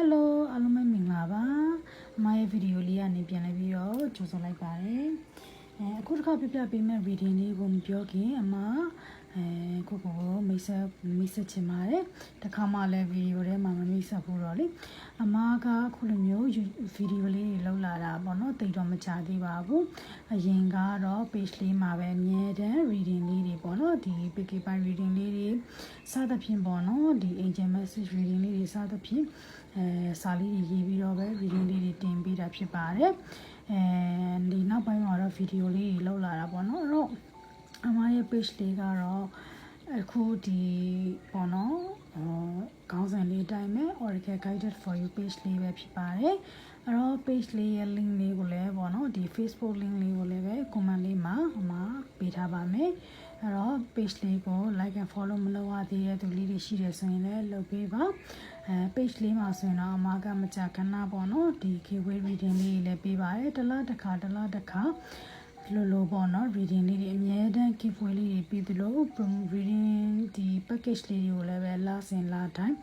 Hello အားလုံးပဲမင်္ဂလာပါအမရဲ့ဗီဒီယိုလေးကနေပြန်လည်ပြီးတော့ကြိုဆိုလိုက်ပါတယ်အဲအခုတစ်ခါပြပြပေးမယ့် reading လေးကိုမပြောခင်အမအဲကိုကိုကိုမိတ်ဆက်မိတ်ဆက်ချင်ပါတယ်တခါမှလည်းဗီဒီယိုထဲမှာမမိတ်ဆက်ဘူးတော့လေအမကအခုလိုမျိုးဗီဒီယိုလေးတွေလောက်လာတာပေါ့နော်တိတ်တော့မချသေးပါဘူးအရင်ကတော့ page လေးမှာပဲအမြဲတမ်း reading လေးတွေပေါ့နော်ဒီ PK ပိုင်း reading လေးတွေစသဖြင့်ပေါ့နော်ဒီ angel message reading လေးတွေစသဖြင့် အဲစာလေးတွေရေးပြီးတော့ပဲ reading လေးတွေတင်ပေးတာဖြစ်ပါတယ်အဲဒီနောက်ပိုင်းမှာတော့ဗီဒီယိုလေးတွေလောက်လာတာပေါ့နော်အဲ့တော့အမရဲ့ page လေးကတော့အခုဒီပေါ့နော်ဟိုခေါင်းစဉ်လေးအတိုင်းပဲ Oracle Guided for You page လေးပဲဖြစ်ပါတယ်အဲ့တော့ page လေးရဲ့ link လေးကိုလည်းပေါ့နော်ဒီ Facebook link လေးကိုလည်းပဲ comment လေးမှာအမပေးထားပါမယ်အဲ့တော့ page လေးကို like and follow မလုပ်ရသေးတဲ့သူလေးတွေရှိတယ်ဆိုရင်လည်းလုပ်ပေးပါ အဲ page လေးမှာဆိုရင်တော့အမကမကြခဏပေါ့နော်ဒီ keyword reading လေးလည်းပေးပါတယ်တစ်လားတစ်ခါတစ်လားတစ်ခါလိုလိုပေါ့နော် reading လေးတွေအများတန်း giveaway လေးတွေပြီးသလို reading ဒီ package လေးတွေကိုလည်းပဲလာစဉ်လာတိုင်း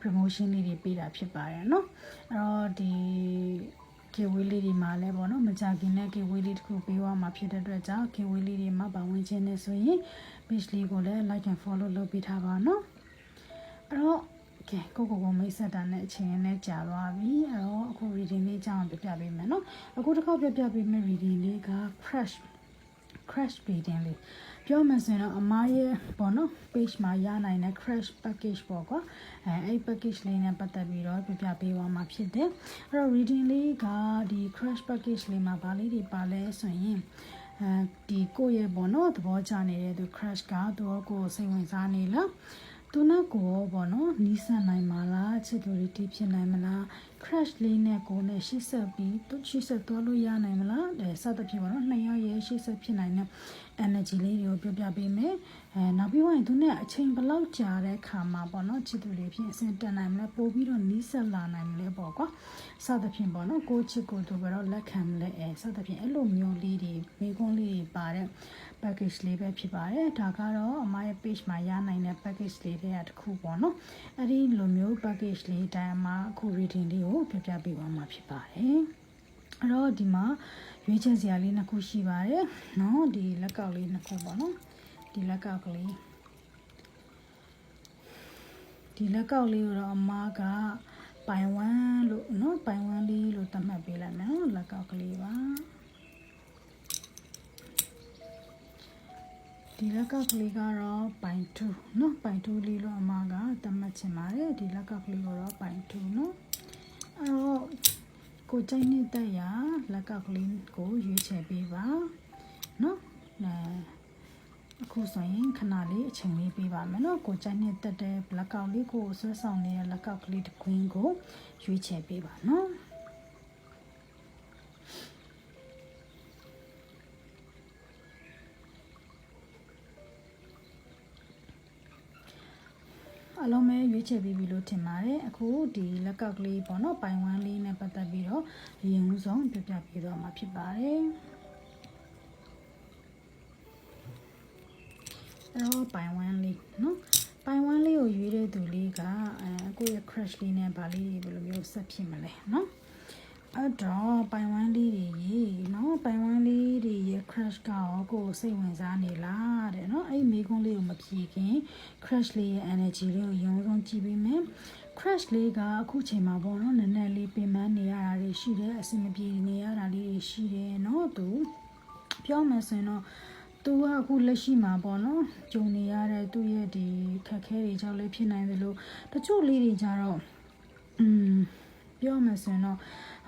promotion လေးတွေပေးတာဖြစ်ပါတယ်เนาะအဲ့တော့ဒီ giveaway လေးတွေမှာလည်းပေါ့နော်မကြခင်နဲ့ giveaway လေးတစ်ခုပေးသွားမှာဖြစ်တဲ့အတွက်ကြောင့် giveaway လေးတွေမှာပါဝင်ခြင်းနဲ့ဆိုရင် page လေးကိုလည်း like and follow လုပ်ပေးထားပါเนาะအဲ့တော့ ကဲကိုကိုကိုမိတ်ဆက်တာနဲ့အချိန်နဲ့ကြာသွားပြီအဲ့တော့အခု reading လေးကြောင်းပြပြပေးမယ်နော်အခုတစ်ခေါက်ပြပြပေးမယ့် reading လေးက crash crash reading လေးပြောမှဆိုရင်တော့အမားရဲ့ပေါ့နော် page မှာရနိုင်တဲ့ crash package ပေါ့ကွာအဲအဲ့ package လေးနဲ့ပတ်သက်ပြီးတော့ပြပြပေးသွားမှာဖြစ်တယ်အဲ့တော့ reading လေးကဒီ crash package လေးမှာဗာလေးတွေပါလဲဆိုရင်အဲဒီကိုယ့်ရဲ့ပေါ့နော်သဘောချနေတဲ့သူ crash ကသူကိုစိတ်ဝင်စားနေလား သူနဲ့ကိုရောပေါ့နော်နီးစပ်နိုင်မှာလားချစ်သူတွေတီးဖြစ်နိုင်မလား crash လေးနဲ့ကိုနဲ့ရှေ့ဆက်ပြီးသူရှေ့ဆက်သွားလို့ရနိုင်မလားအဲစသဖြင့်ပေါ့နော်နှစ်ယောက်ရဲ့ရှေ့ဆက်ဖြစ်နိုင်တဲ့ energy လေးတွေကိုပြောပြပေးမယ်အဲနောက်ပြီးရင်သူနဲ့အချိန်ဘယ်လောက်ကြာတဲ့ခါမှာပေါ့နော်ချစ်သူတွေဖြစ်အဆင်တက်နိုင်မလဲပို့ပြီးတော့နီးစပ်လာနိုင်မလဲပေါ့ကွာစသဖြင့်ပေါ့နော်ကိုချစ်ကိုသူဘယ်တော့လက်ခံမလဲအဲစသဖြင့်အဲ့လိုမျိုးလေးတွေမိကုန်းလေးတွေပါတဲ့ package လေးပဲဖြစ်ပါတယ်ဒါကတော့အမရဲ့ page မှာရနိုင်တဲ့ package လေးတွေကတစ်ခုပေါ့နော်အဲ့ဒီလိုမျိုး package လေးအတိုင်းအမအခု reading လေးကိုပြပြပေးသွားမှာဖြစ်ပါတယ်အဲ့တော့ဒီမှာရွေးချက်စရာလေးနှစ်ခုရှိပါတယ်နော်ဒီလက်ကောက်လေးနှစ်ခုပေါ့နော်ဒီလက်ကောက်ကလေးဒီလက်ကောက်လေးကိုတော့အမကပိုင်ဝမ်းလို့နော်ပိုင်ဝမ်းလေးလို့သတ်မှတ်ပေးလိုက်မယ်နော်လက်ကောက်ကလေးပါ ဒီလက်ကကလေးကတော့ပိုင်2เนาะပိုင်2လေးလို့အမကသတ်မှတ်ချင်ပါတယ်ဒီလက်ကကလေးကိုတော့ပိုင်2เนาะအဲ့တော့ကိုကြိုက်နေတဲ့ရလက်ကကလေးကိုရွေးချယ်ပေးပါเนาะအဲအခုဆိုရင်ခဏလေးအချိန်လေးပေးပါမယ်เนาะကိုကြိုက်နေတဲ့တဲ့လက်ကောက်လေးကိုဆွဲဆောင်နေတဲ့လက်ကောက်ကလေးတစ်ခွင်းကိုရွေးချယ်ပေးပါเนาะ အလုံးမဲရွေးချယ်ပြီးပြီလို့ထင်ပါတယ်အခုဒီလက်ကကလေးပေါ့နော်ပိုင်ဝမ်းလေးနဲ့ပတ်သက်ပြီးတော့အရင်ဆုံးပြပြပေးတော့မှာဖြစ်ပါတယ်အဲ့တော့ပိုင်ဝမ်းလေးနော်ပိုင်ဝမ်းလေးကိုရွေးတဲ့သူလေးကအဲကိုယ့်ရဲ့ crush လေးနဲ့ဗာလေးဘယ်လိုမျိုးဆက်ဖြစ်မလဲနော် အဲ့တော့ပိုင်ဝမ်းလေးတွေရေနော်ပိုင်ဝမ်းလေးတွေရဲ့ crush ကရောကိုယ်စိတ်ဝင်စားနေလားတဲ့နော်အဲ့မိကုန်းလေးကိုမဖြေခင် crush လေးရဲ့ energy လေးကိုရုံဆုံးကြည့်ပြီးမယ် crush လေးကအခုချိန်မှာပေါ့နော်နည်းနည်းလေးပင်ပန်းနေရတာတွေရှိတယ်အဆင်မပြေနေရတာလေးတွေရှိတယ်နော်သူပြောမယ်ဆိုရင်တော့သူကအခုလက်ရှိမှာပေါ့နော်ဂျုံနေရတဲ့သူ့ရဲ့ဒီခက်ခဲတွေကြောင့်လည်းဖြစ်နိုင်တယ်လို့တချို့လေးတွေကြတော့อืมပြောမယ်ဆိုရင်တော့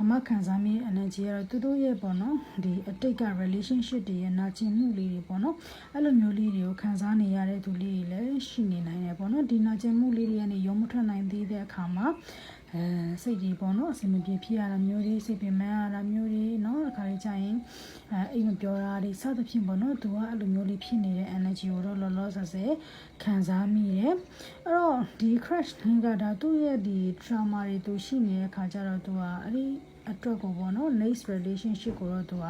အမခံစားမိ energy ကတော့သူတို့ရဲ့ပေါ့နော်ဒီအတိတ်က relationship တွေရဲ့နာကျင်မှုလေးတွေပေါ့နော်အဲ့လိုမျိုးလေးတွေကိုခံစားနေရတဲ့သူလေးတွေလည်းရှိနေနိုင်တယ်ပေါ့နော်ဒီနာကျင်မှုလေးတွေကနေရုံမထွက်နိုင်သေးတဲ့အခါမှာ အဲစိတ်ကြီးပေါ့နော်အဆင်မပြေဖြစ်ရတာမျိုးတွေစိတ်ပင်ပန်းရတာမျိုးတွေနော်တခါလေကြာရင်အဲအိမ်မပြောတာတွေစသဖြင့်ပေါ့နော်သူကအဲ့လိုမျိုးလေးဖြစ်နေတဲ့ energy ကိုတော့လောလောဆယ်ဆယ်ခံစားမိတယ်အဲ့တော့ဒီ crash ကဒါသူ့ရဲ့ဒီ trauma တွေသူရှိနေတဲ့ခါကျတော့သူကအဲ့ဒီအတွက်ကိုပေါ့နော် next relationship ကိုတော့သူက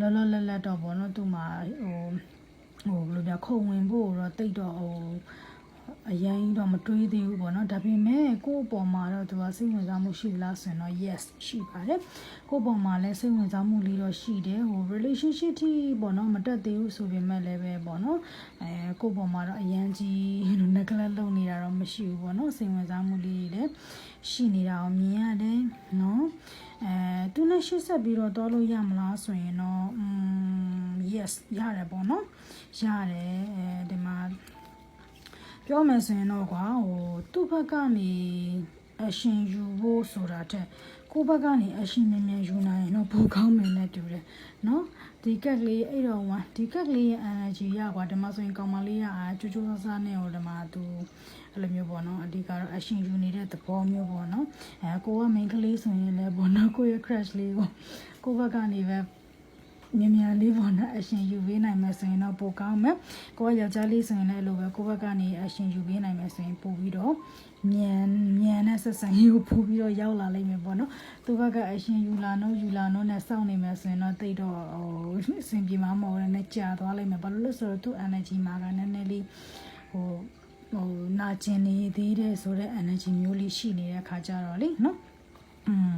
လောလောလတ်လတ်တော့ပေါ့နော်သူ့မှာဟိုဟိုဘယ်လိုပြောခုံဝင်ဖို့တော့တိတ်တော့ဟို အရင်တော့မတွေးသေးဘူးပေါ့နော်ဒါပေမဲ့ကိုယ့်အပေါ်မှာတော့သူကစိတ်ဝင်စားမှုရှိလားဆိုရင်တော့ yes ရှိပါတယ်ကိုယ့်အပေါ်မှာလည်းစိတ်ဝင်စားမှုလေးတော့ရှိတယ်ဟို relationship ထိပေါ့နော်မတက်သေးဘူးဆိုပေမဲ့လည်းပဲပေါ့နော်အဲကိုယ့်အပေါ်မှာတော့အရန်ကြီး neglect လုပ်နေတာတော့မရှိဘူးပေါ့နော်စိတ်ဝင်စားမှုလေးတွေလည်းရှိနေတာကိုမြင်ရတယ်နော်အဲသူနဲ့ရှေ့ဆက်ပြီးတော့တောလို့ရမလားဆိုရင်တော့ um yes ရတယ်ပေါ့နော်ရတယ်အဲဒီမှာ ပြောမယ်ဆိုရင်တော့ကွာဟိုသူ့ဘက်ကနေအရှင်ယူဖို့ဆိုတာတဲ့ကိုယ့်ဘက်ကနေအရှင်မြန်မြန်ယူနိုင်ရင်တော့ပိုကောင်းမယ်နဲ့တူတယ်နော်ဒီကက်ကလေးအဲ့တော့ဝမ်ဒီကက်ကလေးရဲ့ energy ရကွာဒီမှာဆိုရင်ကောင်မလေးကအာကြိုးကြိုးဆဆနဲ့ဟိုဒီမှာသူအဲ့လိုမျိုးပေါ့နော်အဓိကတော့အရှင်ယူနေတဲ့သဘောမျိုးပေါ့နော်အဲကိုက main ကလေးဆိုရင်လည်းပေါ့နော်ကိုရဲ့ crush လေးကိုကိုယ့်ဘက်ကနေပဲ မြန်မြန်လေးပေါ့နော်အရှင်ယူပေးနိုင်မယ်ဆိုရင်တော့ပိုကောင်းမယ်ကိုကယောက်ျားလေးဆိုရင်လည်းအဲ့လိုပဲကိုယ့်ဘက်ကနေအရှင်ယူပေးနိုင်မယ်ဆိုရင်ပိုပြီးတော့မြန်မြန်နဲ့ဆက်ဆံရေးကိုပိုပြီးတော့ရောက်လာလိမ့်မယ်ပေါ့နော်သူဘက်ကအရှင်ယူလာတော့ယူလာတော့နဲ့စောင့်နေမယ်ဆိုရင်တော့တိတ်တော့ဟိုအဆင်ပြေမှာမဟုတ်ဘူးနဲ့ကြာသွားလိမ့်မယ်ဘာလို့လဲဆိုတော့သူ့ energy မှာကနည်းနည်းလေးဟိုဟိုနာကျင်နေသေးတယ်ဆိုတော့ energy မျိုးလေးရှိနေတဲ့ခါကြတော့လေနော်อืม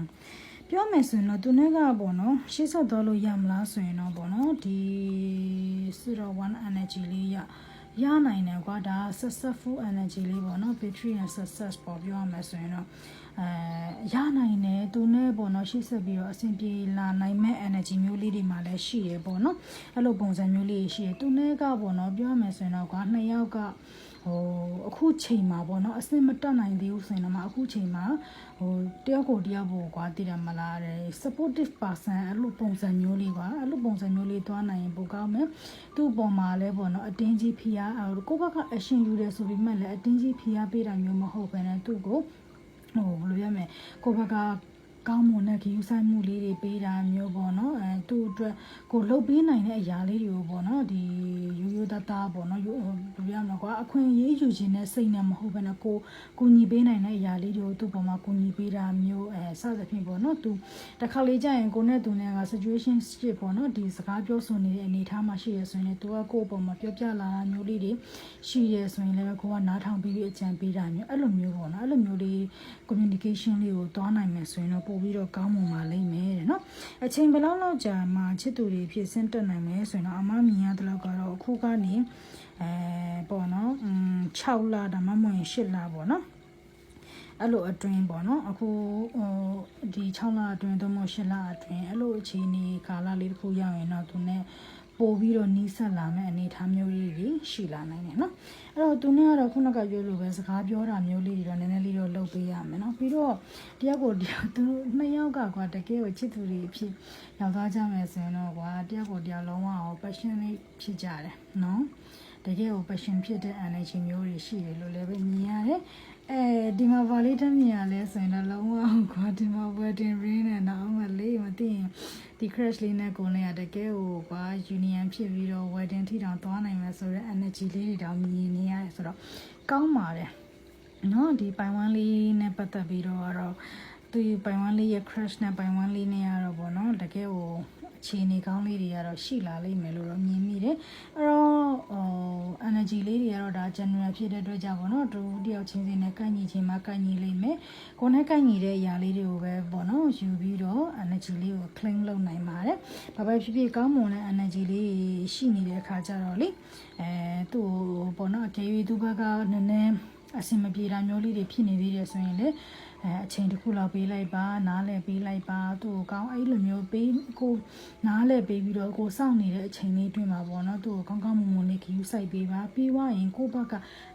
ပြောမယ်ဆိုရင်တော့သူနဲ့ကပေါ့နော်ရှေ့ဆက်သွားလို့ရမလားဆိုရင်တော့ပေါ့နော်ဒီ01 energy လေးရရနိုင်တယ်ကွာဒါ successful energy လေးပေါ့နော် victory and success ပေါ့ပြောရမယ်ဆိုရင်တော့အဲရနိုင်တယ်သူနဲ့ပေါ့နော်ရှေ့ဆက်ပြီးတော့အဆင်ပြေလာနိုင်မဲ့ energy မျိုးလေးတွေမှလည်းရှိရပေါ့နော်အဲ့လိုပုံစံမျိုးလေးရှိရသူနဲ့ကပေါ့နော်ပြောရမယ်ဆိုရင်တော့ကွာနှစ်ယောက်က ဟိုအခုချိန်မှာပေါ့နော်အစင်မတက်နိုင်သေးဘူးဆိုရင်တော့အခုချိန်မှာဟိုတယောက်ကိုတယောက်ကိုကွာတည်တယ်မလားတဲ့ supportive person အဲ့လိုပုံစံမျိုးလေးကွာအဲ့လိုပုံစံမျိုးလေးသွားနိုင်ရင်ပိုကောင်းမယ်သူ့ပုံမှာလည်းပေါ့နော်အတင်းကြီးဖိအားကိုယ့်ဘက်ကအရှင်ယူတယ်ဆိုပြီးမှလည်းအတင်းကြီးဖိအားပေးတာမျိုးမဟုတ်ဘဲနဲ့သူ့ကိုဟိုဘယ်လိုပြောမလဲကိုယ့်ဘက်က ကောင်းမွန်တဲ့ဂရုစိုက်မှုလေးတွေပေးတာမျိုးပေါ့နော်အဲသူ့အတွက်ကိုလှုပ်ပေးနိုင်တဲ့အရာလေးတွေကိုပေါ့နော်ဒီရိုးရိုးသားသားပေါ့နော်ရိုးဘယ်လိုရမလဲကွာအခွင့်အရေးယူခြင်းနဲ့စိတ်နဲ့မဟုတ်ဘဲနဲ့ကိုကိုညီပေးနိုင်တဲ့အရာလေးတွေကိုသူ့ပေါ်မှာကိုညီပေးတာမျိုးအဲစသဖြင့်ပေါ့နော်သူတစ်ခါလေကြာရင်ကိုနဲ့သူနဲ့က situation ship ပေါ့နော်ဒီစကားပြောဆိုနေတဲ့အနေအထားမှာရှိရဆိုရင်သူကကိုယ့်ပေါ်မှာပြောပြလာတာမျိုးလေးတွေရှိရဆိုရင်လည်းကိုကနားထောင်ပြီးအကြံပေးတာမျိုးအဲ့လိုမျိုးပေါ့နော်အဲ့လိုမျိုးလေး communication လေးကိုတွားနိုင်မယ်ဆိုရင်တော့ပို့ပြီးတော့ကောင်းမွန်ပါလိမ့်မယ်တဲ့နော်အချိန်ဘယ်လောက်လောက်ကြာမှချစ်သူတွေဖြစ်ဆင်းတက်နိုင်မယ်ဆိုရင်တော့အမမြင်ရတဲ့လောက်ကတော့အခုကနေအဲပေါ့နော်อืม6လဒါမှမဟုတ်8လပေါ့နော်အဲ့လိုအတွင်းပေါ့နော်အခုဟိုဒီ6လအတွင်းသို့မဟုတ်8လအတွင်းအဲ့လိုအခြေအနေကာလလေးတစ်ခုရောက်ရင်တော့သူနဲ့ ပို့ပြီးတော့နီးစပ်လာမယ့်အနေအထားမျိုးလေးတွေရှိလာနိုင်တယ်နော်အဲ့တော့သူနဲ့ကတော့ခုနကပြောလို့ပဲစကားပြောတာမျိုးလေးတွေတော့နည်းနည်းလေးတော့လုပ်ပေးရမယ်နော်ပြီးတော့တယောက်ကိုတယောက်သူနှစ်ယောက်ကကွာတကယ်ကိုချစ်သူတွေဖြစ်ရောက်သွားကြမယ်ဆိုရင်တော့ကွာတယောက်ကိုတယောက်လုံးဝအောင် passion လေးဖြစ်ကြတယ်နော်တကယ်ကို passion ဖြစ်တဲ့ energy မျိုးတွေရှိတယ်လို့လည်းပဲမြင်ရတယ် အဲဒီမှာဗာလေးတမ်းမြင်ရလဲဆိုရင်တော့လုံးဝကွာဒီမှာ wedding ring နဲ့နောက်မှလေးမသိရင်ဒီ crash လေးနဲ့ကိုလည်းတကယ်ကိုကွာ union ဖြစ်ပြီးတော့ wedding ထိတောင်သွားနိုင်မယ်ဆိုတော့ energy လေးတွေတောင်မြင်နေရတယ်ဆိုတော့ကောင်းပါတယ်နော်ဒီပိုင်ဝမ်းလေးနဲ့ပတ်သက်ပြီးတော့ကတော့သူပိုင်ဝမ်းလေးရဲ့ crash နဲ့ပိုင်ဝမ်းလေးနဲ့ကတော့ဗောနော်တကယ်ကိုအခြေအနေကောင်းလေးတွေကတော့ရှိလာလိမ့်မယ်လို့တော့မြင်မိတယ်အဲ့တော့ဟို energy လေးတွေကတော့ဒါ general ဖြစ်တဲ့အတွက်ကြောင့်ပေါ့နော်တူတယောက်ချင်းစီနဲ့ကန့်ညီချင်းမှာကန့်ညီလိမ့်မယ်ကိုယ်နဲ့ကန့်ညီတဲ့အရာလေးတွေကိုပဲပေါ့နော်ယူပြီးတော့ energy လေးကို claim လုပ်နိုင်ပါတယ်ဘာပဲဖြစ်ဖြစ်ကောင်းမွန်တဲ့ energy လေးရှိနေတဲ့အခါကျတော့လေအဲသူ့ပေါ့နော်အကယ်၍သူ့ဘက်ကနည်းနည်းအဆင်မပြေတာမျိုးလေးတွေဖြစ်နေသေးတယ်ဆိုရင်လေ အဲအချိန်တစ်ခုလောက်ပေးလိုက်ပါ နားလဲပေးလိုက်ပါသူ့ကိုကောင်းအဲ့လိုမျိုးပေးကိုနားလဲပေးပြီးတော့ကိုစောင့်နေတဲ့အချိန်လေးတွင်မှာပေါ့နော်သူ့ကိုကောင်းကောင်းမွန်မွန်လေးခီးစိုက်ပေးပါပြီးွားရင်ကိုယ့်ဘက်က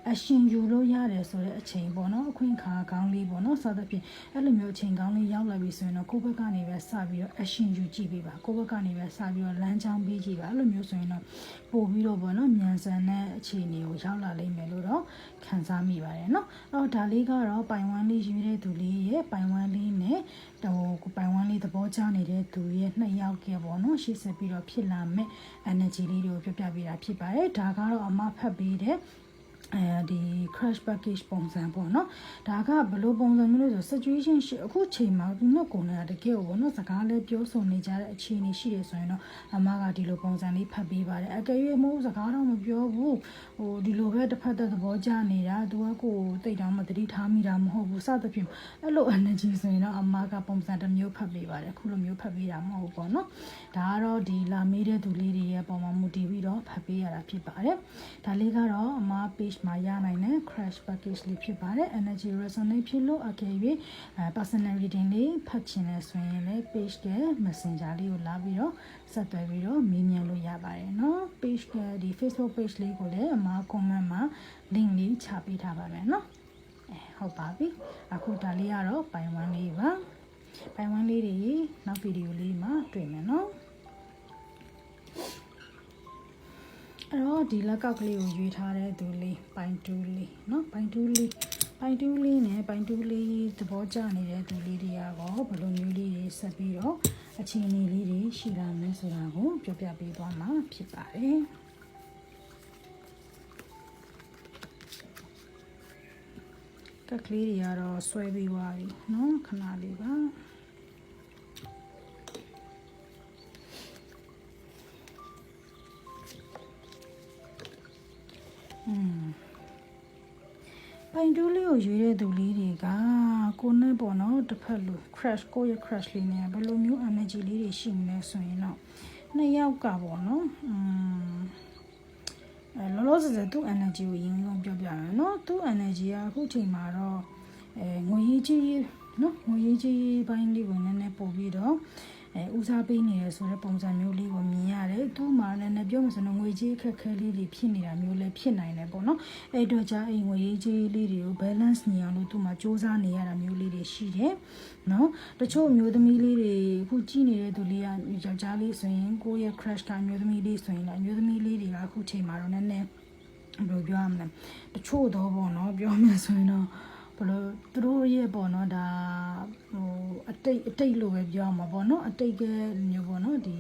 အရှင်ယူလို့ရတယ်ဆိုတဲ့အချိန်ပေါ့နော်အခွင့်အခါကောင်းလေးပေါ့နော်စသဖြင့်အဲ့လိုမျိုးအချိန်ကောင်းလေးရောက်လာပြီဆိုရင်တော့ကိုယ့်ဘက်ကနေပဲစပြီးတော့အရှင်ယူကြည့်ပေးပါကိုယ့်ဘက်ကနေပဲစပြီးတော့လမ်းကြောင်းပေးကြည့်ပါအဲ့လိုမျိုးဆိုရင်တော့ပို့ပြီးတော့ပေါ့နော်မြန်ဆန်တဲ့အခြေအနေကိုရောက်လာလိမ့်မယ်လို့တော့ခံစားမိပါတယ်နော်အဲ့တော့ဒါလေးကတော့ပိုင်ဝမ်းလေးရွေးတဲ့သူလေးရဲ့ပိုင်ဝမ်းလေးနဲ့ဟိုပိုင်ဝမ်းလေးသဘောကျနေတဲ့သူရဲ့နှစ်ယောက်ကပေါ့နော်ရှေ့ဆက်ပြီးတော့ဖြစ်လာမဲ့ energy လေးတွေကိုပြပြပေးတာဖြစ်ပါတယ်ဒါကတော့အမဖတ်ပေးတဲ့ အဲဒီ crash package ပုံစံပေါ့နော်ဒါကဘယ်လိုပုံစံမျိုးလဲဆို situation ရှိအခုချိန်မှာဒီနောက်ကုန်နေတာတကယ်ကိုပေါ့နော်စကားလေးပြောဆိုနေကြတဲ့အခြေအနေရှိတယ်ဆိုရင်တော့အမကဒီလိုပုံစံလေးဖတ်ပေးပါတယ်အကယ်၍မို့စကားတော့မပြောဘူးဟိုဒီလိုပဲတစ်ဖက်သက်သဘောကျနေတာသူကကိုယ်တိတ်တောင်မတတိထားမိတာမဟုတ်ဘူးစသဖြင့်အဲ့လို energy ဆိုရင်တော့အမကပုံစံတစ်မျိုးဖတ်ပေးပါတယ်အခုလိုမျိုးဖတ်ပေးတာမဟုတ်ဘူးပေါ့နော်ဒါကတော့ဒီလာမေးတဲ့သူလေးတွေရဲ့ပုံမှာမူတည်ပြီးတော့ဖတ်ပေးရတာဖြစ်ပါတယ်ဒါလေးကတော့အမ page မှာရနိုင်တဲ့ crash package လေးဖြစ်ပါတယ် energy resonate ဖြစ်လို့အကယ်၍အဲ personal reading လေးဖတ်ချင်လဲဆိုရင်လည်း page က messenger လေးကိုလာပြီးတော့ဆက်သွယ်ပြီးတော့မေးမြန်းလို့ရပါတယ်เนาะ page ကဒီ facebook page လေးကိုလည်းအမ comment မှာ link လေးချပေးထားပါမယ်เนาะအဲဟုတ်ပါပြီအခုဒါလေးကတော့ပိုင်ဝမ်းလေးပါပိုင်ဝမ်းလေးတွေနောက်ဗီဒီယိုလေးမှာတွေ့မယ်เนาะ အဲ့တော့ဒီလက်ကောက်ကလေးကိုရွေးထားတဲ့သူလေးပိုင်တူးလေးเนาะပိုင်တူးလေးပိုင်တူးလေးနဲ့ပိုင်တူးလေးသဘောကျနေတဲ့သူလေးတွေကတော့ဘယ်လိုမျိုးလေးတွေဆက်ပြီးတော့အခြေအနေလေးတွေရှိလာမလဲဆိုတာကိုပြောပြပေးသွားမှာဖြစ်ပါတယ်ကက်ကလေးတွေကတော့ဆွဲပြီးသွားပြီเนาะခဏလေးပါ อืมပိုင်တူးလေးကိုရွေးတဲ့သူလေးတွေကကိုနဲ့ပေါ့နော်တစ်ဖက်လူ crash ကိုရဲ့ crash လေးနဲ့ဘယ်လိုမျိုး energy လေးတွေရှိမလဲဆိုရင်တော့နှစ်ယောက်ကပေါ့နော်อืมအဲလောလောဆယ်ဆယ်သူ့ energy ကိုရင်းဆုံးပြောပြရမယ်နော်သူ့ energy ကအခုချိန်မှာတော့အဲငွေရေးကြီးနော်ငွေရေးကြီးပိုင်းလေးကိုနည်းနည်းပို့ပြီးတော့ အဲဦးစားပေးနေရဆိုတဲ့ပုံစံမျိုးလေးကိုမြင်ရတယ်။သူ့မှာလည်းလည်းပြောမှဆိုတော့ငွေကြေးအခက်အခဲလေးတွေဖြစ်နေတာမျိုးလည်းဖြစ်နိုင်တယ်ပေါ့နော်။အဲ့တော့じゃအိမ်ငွေကြေးလေးတွေကို balance နေအောင်လို့သူ့မှာစူးစမ်းနေရတာမျိုးလေးတွေရှိတယ်။နော်။တချို့မျိုးသမီးလေးတွေအခုကြည့်နေတဲ့သူလေးကယောက်ျားလေးဆိုရင်ကိုယ့်ရဲ့ crush ကမျိုးသမီးလေးဆိုရင်လည်းမျိုးသမီးလေးတွေကအခုချိန်မှာတော့နည်းနည်းဘယ်လိုပြောရမလဲ။တချို့တော့ပေါ့နော်ပြောမှဆိုရင်တော့ ဘလို့သူတို့ရဲ့ပေါ့နော်ဒါဟိုအတိတ်အတိတ်လို့ပဲပြောမှာပေါ့နော်အတိတ်ကမျိုးပေါ့နော်ဒီ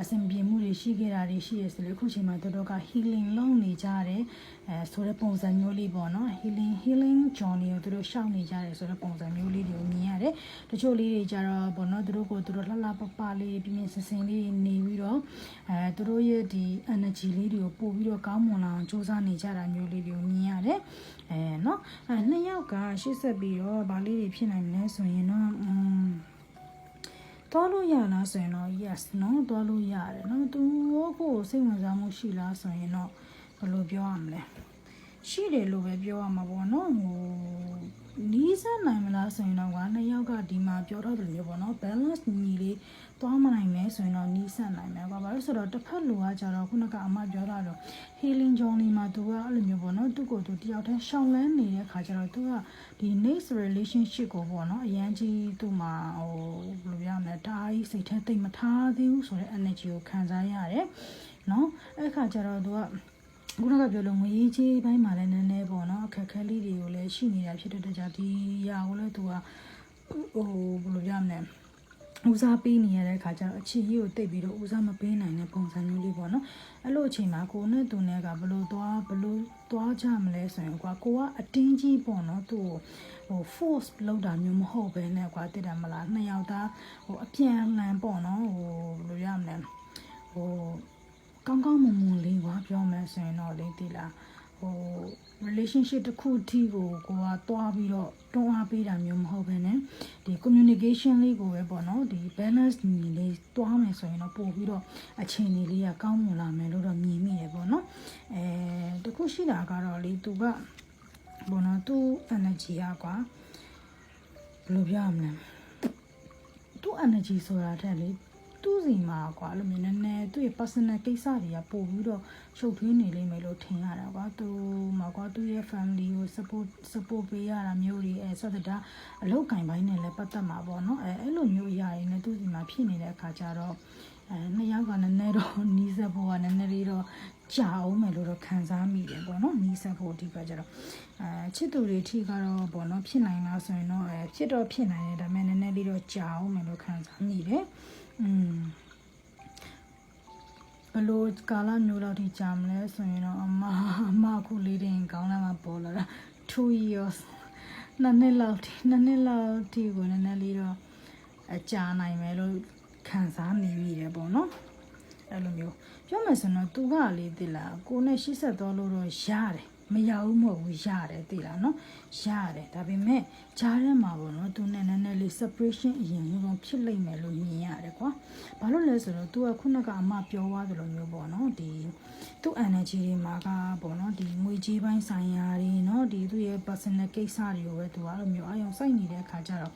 အဆင်ပြေမှုတွေရှိခဲ့တာတွေရှိရဆိုလို့ခုချိန်မှာတော်တော်က healing လုပ်နေကြတယ်အဲဆိုတဲ့ပုံစံမျိုးလေးပေါ့နော် healing healing journey ကိုသူတို့ရှောင်နေကြတယ်ဆိုတဲ့ပုံစံမျိုးလေးတွေကိုမြင်ရတယ်တချို့လေးတွေကြတော့ပေါ့နော်သူတို့ကိုသူတို့လှလှပပလေးပြင်းပြင်းစင်စင်လေးနေပြီးတော့အဲသူတို့ရဲ့ဒီ energy လေးတွေကိုပို့ပြီးတော့ကောင်းမွန်လာအောင်စူးစမ်းနေကြတာမျိုးလေးတွေကိုမြင်ရတယ်အဲနော်အဲနှစ်ယောက်ကရှေ့ဆက်ပြီးတော့ဗာလေးတွေဖြစ်နိုင်မလဲဆိုရင်တော့ သွားလို့ရလားဆိုရင်တော့ yes နော်သွားလို့ရတယ်နော်သူတို့ကိုစိတ်ဝင်စားမှုရှိလားဆိုရင်တော့ဘယ်လိုပြောရမလဲရှိတယ်လို့ပဲပြောရမှာပေါ့နော်ဟို နီးစပ်နိုင်မလားဆိုရင်တော့ကွာနှစ်ယောက်ကဒီမှာပြောတော့တယ်မျိုးပေါ့နော် balance ညီလေးသွားမနိုင်မဲဆိုရင်တော့နီးစပ်နိုင်မယ်ကွာဘာလို့ဆိုတော့တစ်ဖက်လူကကြတော့ခုနကအမပြောတာတော့ healing journey မှာသူကအဲ့လိုမျိုးပေါ့နော်သူ့ကိုယ်သူတယောက်တည်းရှောင်လန်းနေတဲ့ခါကျတော့သူကဒီ next relationship ကိုပေါ့နော်အရန်ကြီးသူ့မှာဟိုဘယ်လိုပြောရမလဲဒါကြီးစိတ်ထဲတိတ်မထားသေးဘူးဆိုတဲ့ energy ကိုခံစားရတယ်နော်အဲ့ခါကျတော့သူက ခုနကပြောလို့ငွေကြီးပိုင်းမှာလည်းနည်းနည်းပေါ့နော်အခက်အခဲလေးတွေကိုလည်းရှိနေတာဖြစ်တဲ့တကြဒီရာကိုလည်းသူကဟိုဘယ်လိုပြောရမလဲဦးစားပေးနေရတဲ့ခါကျတော့အချီကြီးကိုတိတ်ပြီးတော့ဦးစားမပေးနိုင်တဲ့ပုံစံမျိုးလေးပေါ့နော်အဲ့လိုအချိန်မှာကိုနဲ့သူနဲ့ကဘလို့သွားဘလို့သွားကြမလဲဆိုရင်ကွာကိုကအတင်းကြီးပေါ့နော်သူ့ကိုဟို force လောက်တာမျိုးမဟုတ်ပဲနဲ့ကွာတိတယ်မလားနှစ်ယောက်သားဟိုအပြန်လှန်ပေါ့နော်ဟိုဘယ်လိုရမလဲဟို ကောင်းကောင်းမွန်မွန်လေးကွာပြောမယ်ဆိုရင်တော့လေတိလားဟို relationship တစ်ခုအထိကိုကိုကတွားပြီးတော့တွန်းအားပေးတာမျိုးမဟုတ်ဘဲနဲ့ဒီ communication လေးကိုပဲပေါ့နော်ဒီ balance ညီလေးတွားမယ်ဆိုရင်တော့ပို့ပြီးတော့အချိန်လေးလေးကကောင်းမွန်လာမယ်လို့တော့မြင်မိရပေါ့နော်အဲတခုရှိတာကတော့လေသူကဘောနော်သူ energy อ่ะကွာဘယ်လိုပြောရမလဲသူ energy ဆိုတာတဲ့လေ သူ့စီမှာကွာလို့မြင်နေနေသူ့ရဲ့ personal ကိစ္စတွေကပို့ပြီးတော့ရှုပ်ထွေးနေလိမ့်မယ်လို့ထင်ရတာကွာသူမှာကွာသူ့ရဲ့ family ကို support support ပေးရတာမျိုးတွေအဲဆက်တာအလောက်ကင်ပိုင်းနဲ့လည်းပတ်သက်မှာပေါ့နော်အဲအဲ့လိုမျိုးအရာတွေနဲ့သူ့စီမှာဖြစ်နေတဲ့အခါကျတော့အဲနှစ်ယောက်ကနည်းနည်းတော့နီးစပ်ဖို့ကနည်းနည်းလေးတော့ကြာအောင်မယ်လို့တော့ခံစားမိတယ်ပေါ့နော်နီးစပ်ဖို့အဓိကကျတော့အဲချစ်သူတွေထိကတော့ပေါ့နော်ဖြစ်နိုင်လားဆိုရင်တော့အဲဖြစ်တော့ဖြစ်နိုင်တယ်ဒါပေမဲ့နည်းနည်းလေးတော့ကြာအောင်မယ်လို့ခံစားမိတယ် อืมဘယ်လို့ကာလမျိုးလောက်ထိကြာမလဲဆိုရင်တော့အမအမအခုလေးတင်ကောင်းလာမှပေါ်လာတာ2 years နှစ်နှစ်လောက်ထိနှစ်နှစ်လောက်ထိကိုနည်းနည်းလေးတော့အကြာနိုင်မယ်လို့ခံစားနေမိတယ်ပေါ့နော်အဲ့လိုမျိုးပြောမယ်ဆိုတော့သူကလေးတိလားကိုနဲ့ရှစ်ဆက်သွားလို့တော့ရတယ် မရဘူးမဟုတ်ဘူးရတယ်တိလားနော်ရတယ်ဒါပေမဲ့ဂျားထဲမှာပေါ့နော်သူနဲ့နည်းနည်းလေး separation အရင်ဆုံးဖြစ်လိမ့်မယ်လို့မြင်ရတယ်ကွာဘာလို့လဲဆိုတော့သူကခုနကအမပြောသွားသလိုမျိုးပေါ့နော်ဒီသူ့ energy တွေမှာကပေါ့နော်ဒီငွေကြေးပိုင်းဆိုင်ရာတွေနော်ဒီသူ့ရဲ့ personal ကိစ္စတွေကိုပဲသူကအဲ့လိုမျိုးအယုံစိုက်နေတဲ့အခါကျတော့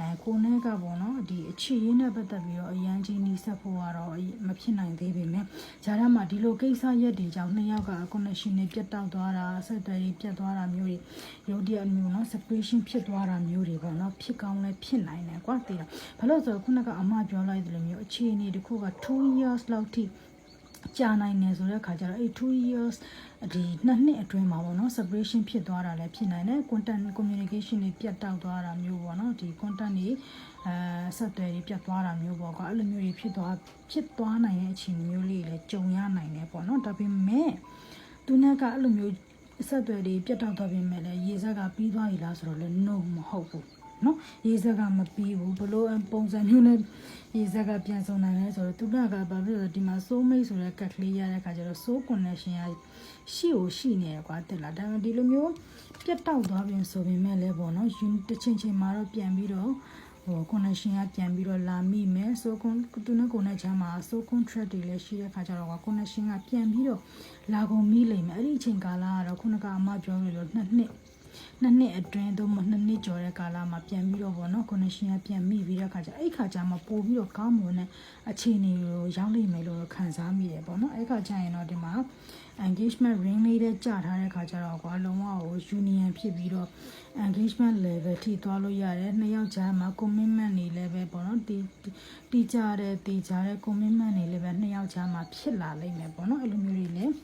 အဲကိုနဲ့ကပေါ့နော်ဒီအခြေရင်းနဲ့ပတ်သက်ပြီးတော့အရန်ကြီးနီးစပ်ဖို့ကတော့မဖြစ်နိုင်သေးပေမဲ့ဂျားထဲမှာဒီလိုကိစ္စရက်တွေကြောင့်နှစ်ယောက်က connection တွေပြတ်တောက်သွားတာဆက်သွယ်ရေးပြတ်သွားတာမျိုးတွေရုပ်တရက်မျိုးနော် separation ဖြစ်သွားတာမျိုးတွေပေါ့နော်ဖြစ်ကောင်းလဲဖြစ်နိုင်တယ်ကွာသိလားဘာလို့ဆိုတော့ခုနကအမပြောလိုက်တယ်လို့မျိုးအခြေအနေတစ်ခုက2 years လောက်ထိ ကြာနိုင်တယ်ဆိုတဲ့အခါကျတော့အဲ့2 years ဒီနှစ်နှစ်အတွင်းမှာပေါ့နော် separation ဖြစ်သွားတာလည်းဖြစ်နိုင်တယ် content communication တွေပြတ်တောက်သွားတာမျိုးပေါ့နော်ဒီ content တွေအဲဆက်သွယ်တွေပြတ်သွားတာမျိုးပေါ့ကွာအဲ့လိုမျိုးတွေဖြစ်သွားဖြစ်သွားနိုင်တဲ့အခြေအနေမျိုးလေးတွေလည်းကြုံရနိုင်တယ်ပေါ့နော်ဒါပေမဲ့သူနဲ့ကအဲ့လိုမျိုးဆက်သွယ်တွေပြတ်တောက်သွားပြင်မဲ့လည်းရေစက်ကပြီးသွားပြီလားဆိုတော့လည်း no မဟုတ်ဘူး နော်ရေစက်ကမပြီးဘူးဘလို့ပုံစံမျိုးနဲ့ရေစက်ကပြန်ဆုံနိုင်လဲဆိုတော့သူကကဘာဖြစ်လို့ဒီမှာ soul mate ဆိုတဲ့ကတ်ကလေးရတဲ့ခါကျတော့ soul connection ရရှိကိုရှိနေရကွာတက်လာဒါပေမဲ့ဒီလိုမျိုးပြတ်တောက်သွားပြင်ဆိုပေမဲ့လည်းပေါ့နော်ယူတစ်ချင်းချင်းမှာတော့ပြန်ပြီးတော့ဟို connection ကပြန်ပြီးတော့လာမိမယ် so con သူနဲ့ကိုနဲ့ချမ်းမှာ so contract တွေလည်းရှိတဲ့ခါကျတော့ကွာ connection ကပြန်ပြီးတော့လာကုန်မိလိမ့်မယ်အဲ့ဒီအချိန်ကာလကတော့ခုနကအမပြောလို့လို့နှစ်နှစ် နှစ်နှစ်အတွင်းသို့မဟုတ်နှစ်နှစ်ကျော်တဲ့ကာလမှာပြန်ပြီးတော့ပေါ့နော် connection ကပြန်မိပြီးတဲ့ခါကျအဲ့ခါကျမှပို့ပြီးတော့ကောင်းမွန်တဲ့အခြေအနေကိုရောက်လိမ့်မယ်လို့ခံစားမိတယ်ပေါ့နော်အဲ့ခါကျရင်တော့ဒီမှာ engagement ring လေးတဲ့ကြာထားတဲ့ခါကျတော့ကွာလုံးဝဟို union ဖြစ်ပြီးတော့ engagement level ထိသွားလို့ရတယ်နှစ်ယောက်ကြားမှာ commitment တွေလည်းပဲပေါ့နော်တီတီကြတဲ့တီကြတဲ့ commitment တွေလည်းပဲနှစ်ယောက်ကြားမှာဖြစ်လာလိမ့်မယ်ပေါ့နော်အဲ့လိုမျိုးတွေလည်း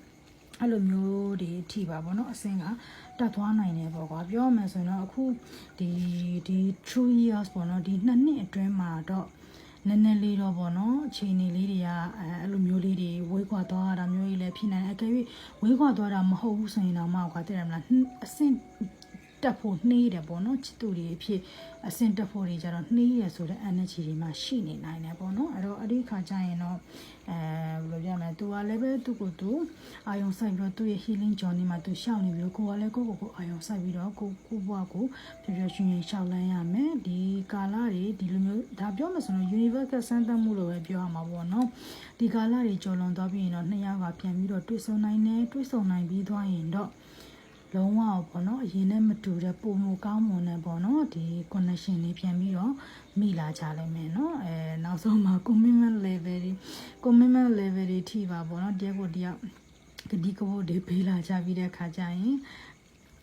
အဲ့လိုမျိုးတွေအထိပါပေါ့နော်အစင်းကတက်သွားနိုင်တယ်ပေါ့ကွာပြောမှဆိုရင်တော့အခုဒီဒီ true years ပေါ့နော်ဒီနှစ်နှစ်အတွင်းမှာတော့နည်းနည်းလေးတော့ပေါ့နော်အချိန်နေလေးတွေကအဲအဲ့လိုမျိုးလေးတွေဝေးခွာသွားတာမျိုးကြီးလည်းဖြစ်နိုင်တယ်အကယ်၍ဝေးခွာသွားတာမဟုတ်ဘူးဆိုရင်တော့မှကွာတည်ရမလားအဆင့် တက်ဖို့နှေးတယ်ပေါ့နော်ချစ်သူတွေအဖြစ်အဆင့်တက်ဖို့တွေကြတော့နှေးရဆိုတဲ့ energy တွေမှာရှိနေနိုင်တယ်ပေါ့နော်အဲ့တော့အဲ့ဒီခါကျရင်တော့အဲဘယ်လိုပြောမလဲသူကလည်းပဲသူ့ကိုသူအာယုံဆိုင်ပြီးတော့သူ့ရဲ့ healing journey မှာသူရှောက်နေပြီးတော့ကိုကလည်းကိုယ့်ကိုယ်ကိုအာယုံဆိုင်ပြီးတော့ကိုကိုဘွားကိုပျော်ပျော်ရွှင်ရွှင်ရှောက်လန်းရမယ်ဒီကာလတွေဒီလိုမျိုးဒါပြောမှဆိုတော့ universal စမ်းသပ်မှုလို့ပဲပြောရမှာပေါ့နော်ဒီကာလတွေကျော်လွန်သွားပြီးရင်တော့နှစ်ယောက်ကပြန်ပြီးတော့တွေ့ဆုံနိုင်တယ်တွေ့ဆုံနိုင်ပြီးသွားရင်တော့ လုံးဝပေါ့နော်အရင်နဲ့မတူတဲ့ပုံမကောင်းမွန်တဲ့ပေါ့နော်ဒီ connection လေးပြန်ပြီးတော့မိလာကြလိမ့်မယ်နော်အဲနောက်ဆုံးမှာ commitment level တွေ commitment level တွေထိပါပေါ့နော်တယောက်ကိုတယောက်ဂတိကဖို့တွေပေးလာကြပြီးတဲ့ခါကျရင်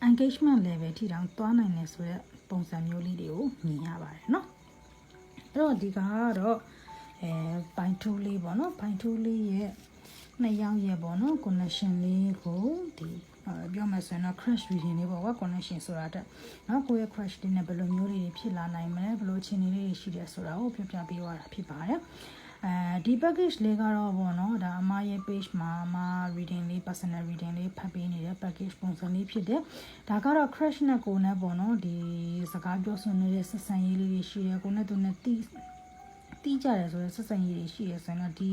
engagement level ထိတောင်သွားနိုင်တယ်ဆိုတော့ပုံစံမျိုးလေးတွေကိုမြင်ရပါတယ်နော်အဲ့တော့ဒီကတော့အဲပိုင်ထိုးလေးပေါ့နော်ပိုင်ထိုးလေးရဲ့နှစ်ယောက်ရဲ့ပေါ့နော် connection လေးကိုဒီ ပြောမှဆိုရင်တော့ crash reading လေးပေါ့ကွာ connection ဆိုတာတက်နော်ကိုယ့်ရဲ့ crash တွေနဲ့ဘယ်လိုမျိုးတွေဖြစ်လာနိုင်မလဲဘယ်လိုအခြေအနေတွေရှိတယ်ဆိုတာကိုပြပြပေးသွားတာဖြစ်ပါတယ်အဲဒီ package လေးကတော့ဗောနော်ဒါအမရဲ့ page မှာအမ reading လေး personal reading လေးဖတ်ပေးနေတဲ့ package ပုံစံလေးဖြစ်တယ်ဒါကတော့ crash နဲ့ကိုနဲ့ဗောနော်ဒီစကားပြောဆိုနေတဲ့ဆက်ဆံရေးလေးတွေရှိရယ်ကိုနဲ့သူနဲ့တီးတီးကြတယ်ဆိုရယ်ဆက်ဆံရေးတွေရှိရယ်ဆိုရင်တော့ဒီ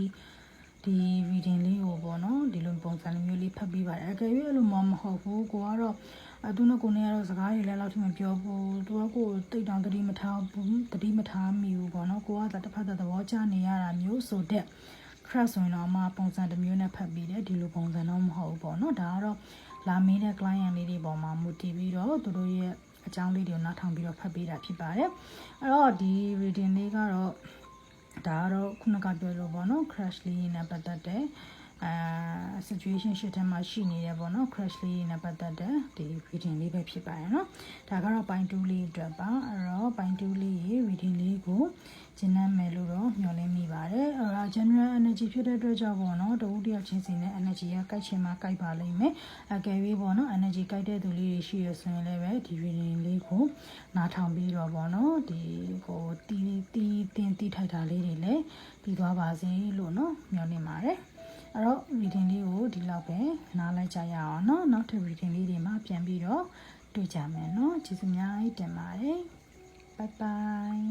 ဒီ reading လေးကိုပေါ့နော်ဒီလိုပုံစံမျိုးလေးဖတ်ပေးပါတယ်အကယ်၍အဲ့လိုမှမဟုတ်ဘူးကိုကတော့အတူနဲ့ကိုနေရတော့စကားတွေလည်းလောက်ထိမပြောဘူးသူကကိုတိတ်တောင်တတိမထားဘူးတတိမထားမိဘူးပေါ့နော်ကိုကတစ်ဖက်သဘောကျနေရတာမျိုးဆိုတဲ့ crash ဆိုရင်တော့မှပုံစံတစ်မျိုးနဲ့ဖတ်ပြီးတယ်ဒီလိုပုံစံတော့မဟုတ်ဘူးပေါ့နော်ဒါကတော့လာမေးတဲ့ client လေးတွေပေါ်မှာမူတည်ပြီးတော့သူတို့ရဲ့အကြောင်းလေးတွေကိုနားထောင်ပြီးတော့ဖတ်ပေးတာဖြစ်ပါတယ်အဲ့တော့ဒီ reading လေးကတော့ ဒါကတော့ခုနကပြောလို့ပေါ့နော် crash လေးနဲ့ပတ်သက်တဲ့ အာ situation ရှစ်ထဲမှာရှိနေတယ်ပေါ့နော် crash လေးနဲ့ပတ်သက်တဲ့ဒီ reading လေးပဲဖြစ်ပါတယ်နော်ဒါကတော့ point 2လေးအတွက်ပါအဲ့တော့ point 2လေးရေ reading လေးကိုကျင့်နိုင်မယ်လို့တော့မျှော်လင့်မိပါတယ်အဲ့တော့ general energy ဖြစ်တဲ့အတွက်ကြောင့်ပေါ့နော်တဦးတယောက်ချင်းစီနဲ့ energy ကကိုက်ချင်မှကိုက်ပါလိမ့်မယ်အကယ်၍ပေါ့နော် energy ကိုက်တဲ့သူလေးတွေရှိရဆိုရင်လည်းပဲဒီ reading လေးကိုနားထောင်ပြီးတော့ပေါ့နော်ဒီကိုတီးတီးတင်တီးထိုက်တာလေးတွေလည်းပြီးသွားပါစေလို့နော်မျှော်လင့်ပါတယ် အဲ့တော့ reading လေးကိုဒီလောက်ပဲနားလိုက်ကြရအောင်เนาะနောက်ထပ် reading လေးတွေမှာပြန်ပြီးတော့တွေ့ကြမယ်เนาะကျေးဇူးအများကြီးတင်ပါတယ် bye bye